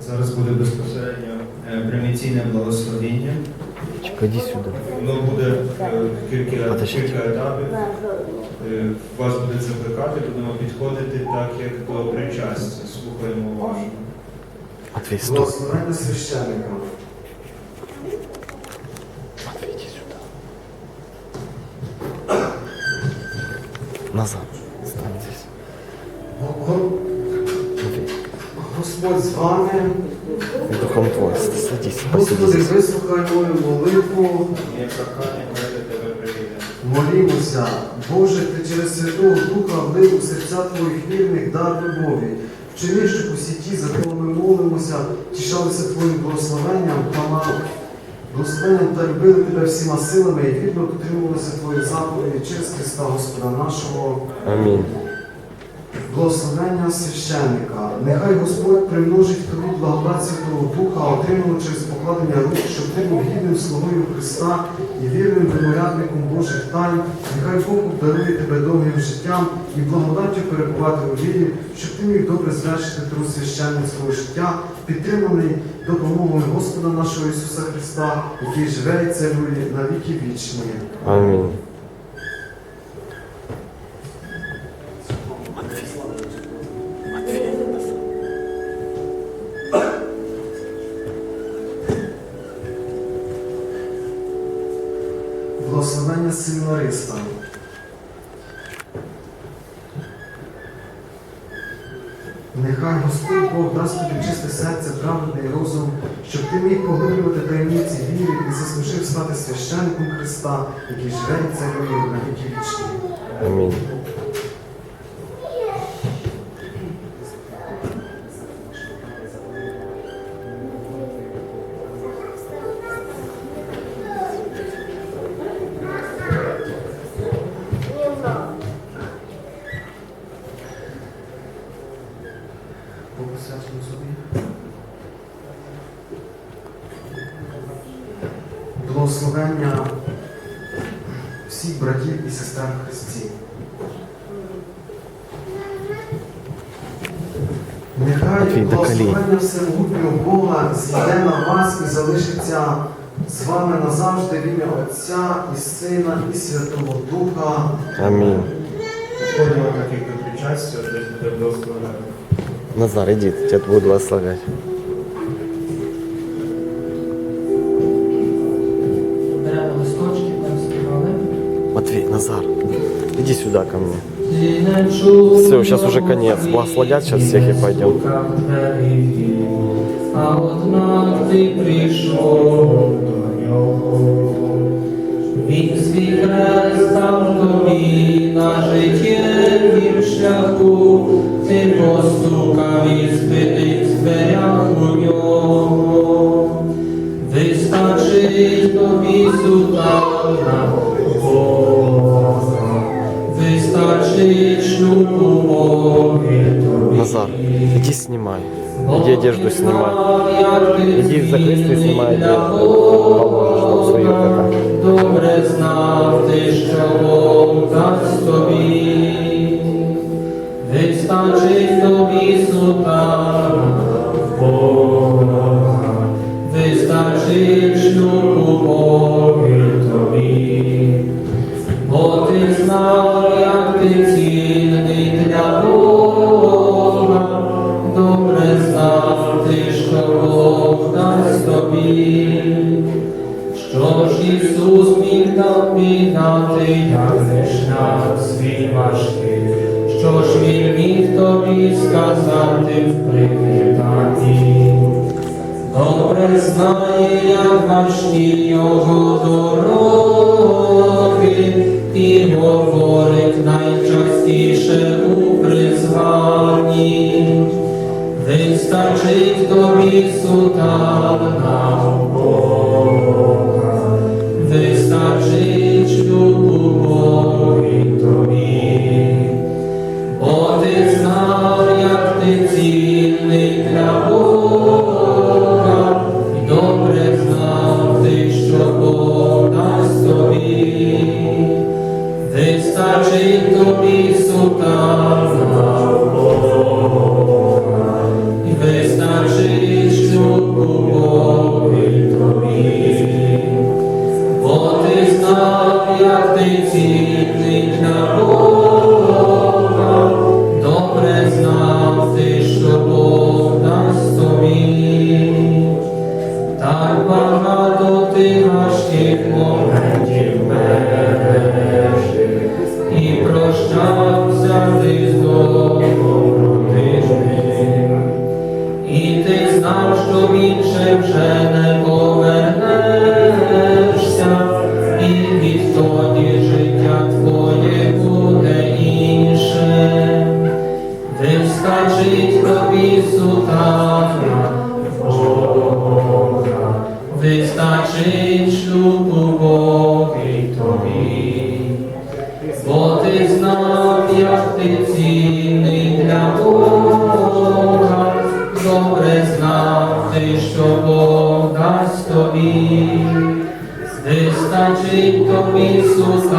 Зараз буде безпосередньо е, приміційне благословіння. Чекай, сюди. Воно буде е, кілька, кілька етапів. Е, Вас буде закликати, будемо підходити так, як до причастя. Слухаємо уважно. Матвій. Благословення священника. Господь з вами. І духом твой. Садись, посиди Господи, вислухай мою молитву. Молімося, Боже, ти через Святого Духа влив у серця твоїх вірних дар любові. Вчини, щоб у сіті, за кого ми молимося, тішалися Твоїм благословенням та благословенням та любили тебе всіма силами і вірно дотримувалися Твоїх заповідей через Христа Господа нашого. Амінь. Благословення священника. Нехай Господь примножить тобі благодать Святого Духа, отриману через покладення рук, щоб ти був гідним слугою Христа і вірним виморядником Божих тайн. Нехай Бог дарує тебе довгим життям і благодаттю перебувати у вірі, щоб ти міг добре звершити труд священницького життя, підтриманий допомогою Господа нашого Ісуса Христа, який живе і царює на віки вічні. Амінь. Благословення семінаристом. Нехай Господь Бог дасть тобі чисте серце, праведний розум, щоб ти міг поглиблювати таємниці віри і заслужив стати священником Христа, який живе і царює на віки вічні. Амінь. Бог посвячено собі. Благословення всіх братів і сестер в Христі. Нехай благословення всемогутнього Бога зійде на вас і залишиться з вами назавжди в ім'я Отця і Сина і Святого Духа. Амінь. Так, як до причастя, десь буде благословення. Назар, иди, тебя будут благословлять. Беремо листочки, там співали. Матвей, Назар, иди сюда ко мне. Все, сейчас уже конец. Благословят сейчас всех и пойдем. А однак ти прийшов до нього. Він свій хрест дав тобі на життєвім шляху, ти постукав і збитих зберяг у нього. Вистачить тобі сутана Бога, вистачить шлюбу Боги тобі. Назар, иди снимай. Иди одежду снимай. Иди в закрытие снимай одежду. Що ж Ісус міг нам піддати, як шлях свій важкий, що ж Він міг тобі сказати в привітанні. Добре знає, як важкі його дороги, і говорить найчастіше у призванні. Вистачить тобі сутана Вистачить тобі сутана Бога, і вистачить любові тобі. Бо ти знав, як ти цінний Бога, добре знав що Бог дасть тобі. Так багато ти і відтоді життя твоє буде інше. Вистачить тобі сутана Бога, вистачить шлюбу Боги дасть